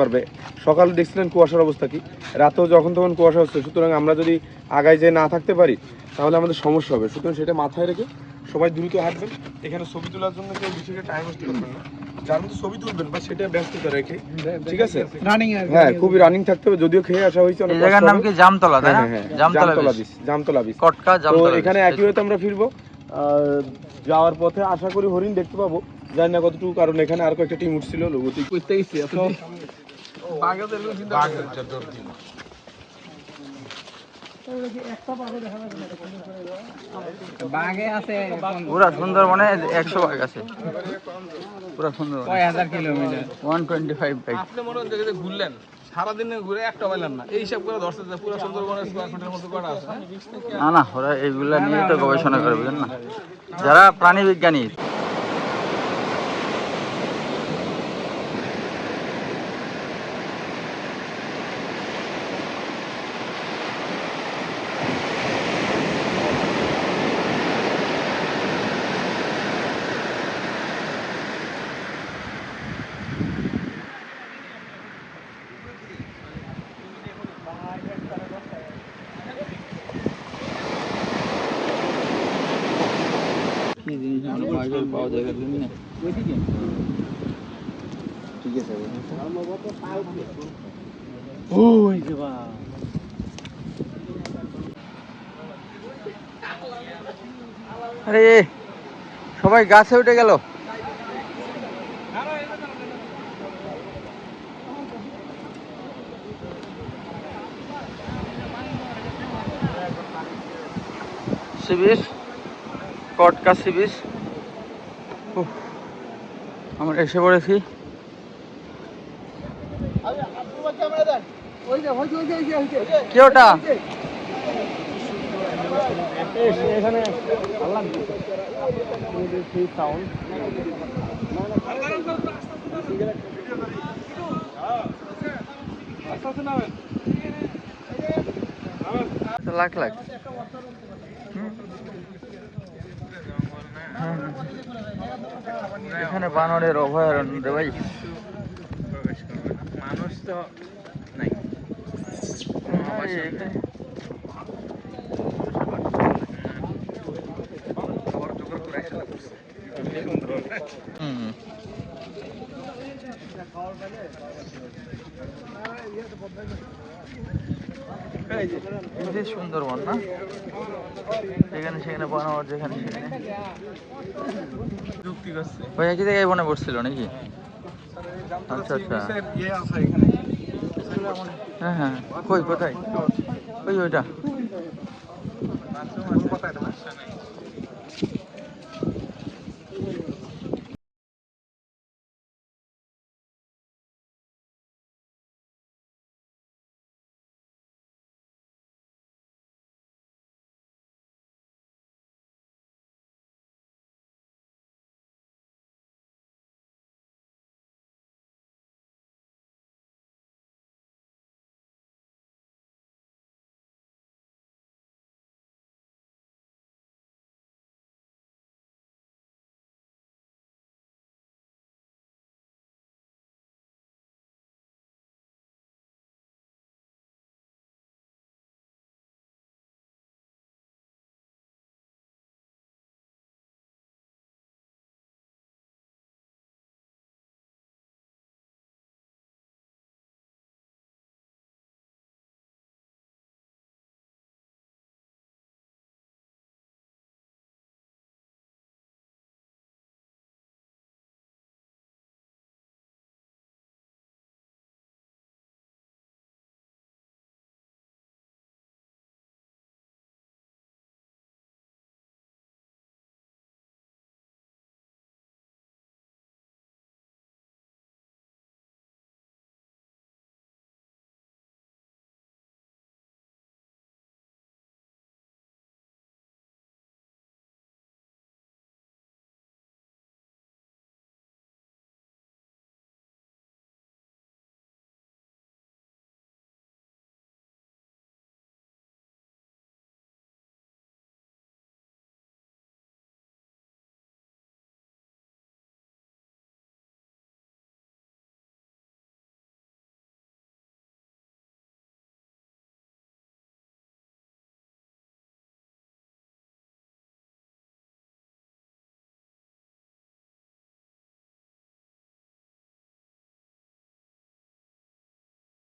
পারবে। সকালে দেখছিলেন কুয়াশার অবস্থা কি? রাতেও যখন তখন কুয়াশা হচ্ছে। সুতরাং আমরা যদি আগায় যে না থাকতে পারি তাহলে আমাদের সমস্যা হবে। সুতরাং সেটা মাথায় রেখে সবাই দ্রুত হাঁটবেন। এখানে ছবি তোলার জন্য কেউ বিশেষ টাইম ওয়েস্ট করবেন না। যার মধ্যে ছবি তুলবেন বা সেটা ব্যস্ততা রেখে ঠিক আছে? রানিং আর হ্যাঁ খুবই রানিং থাকতে হবে। যদিও খেয়ে আসা হয়েছে অনেক জায়গার নাম হবে। কি? জামতলা তাই না? হ্যাঁ, হ্যাঁ, জামতলা জামতলা বিচ জামতলা বিচ কটকা তো এখানে একই হয়তো আমরা ফিরবো। যাওয়ার পথে আশা করি হরিণ দেখতে পাবো। জানি না কতটুকু কারণ এখানে আর কয়েকটা টিম উঠছিল লঘুতি করতে গেছি বাঘে আছে পুরা সুন্দরবনে একশো বাঘ আছে। পুরা সুন্দরবন। কয় হাজার kilometre? One twenty five bike আপনি মনে হচ্ছে যে ঘুরলেন সারাদিনে ঘুরে একটা না। এই হিসাব করে ধরছে পুরো সুন্দরবনের স্কোয়ার ফুটের মতো করা আছে? না না ওরা এইগুলা নিয়ে তো গবেষণা করে বুঝেন না? যারা প্রাণী বিজ্ঞানী কি পাওয়া যায় না ঠিক আছে আরে সবাই গাছে উঠে গেল। Sea beach Katka sea beach উফ, আমরা এসে পড়েছি। কি ওটা? এখানে সাউন্ড হুম। হ্যাঁ। এখানে বানরের অভয়ারণ্য রে ভাই। মানুষ তো নাই। সুন্দরবন না? যেখানে সেখানে বানাবার যেখানে সেখানে। যুক্তি করছে। ওই একই জায়গায় বনে পড়ছিল নাকি? আচ্ছা আচ্ছা। হ্যাঁ হ্যাঁ। কই কোথায়? ওই ওইটা।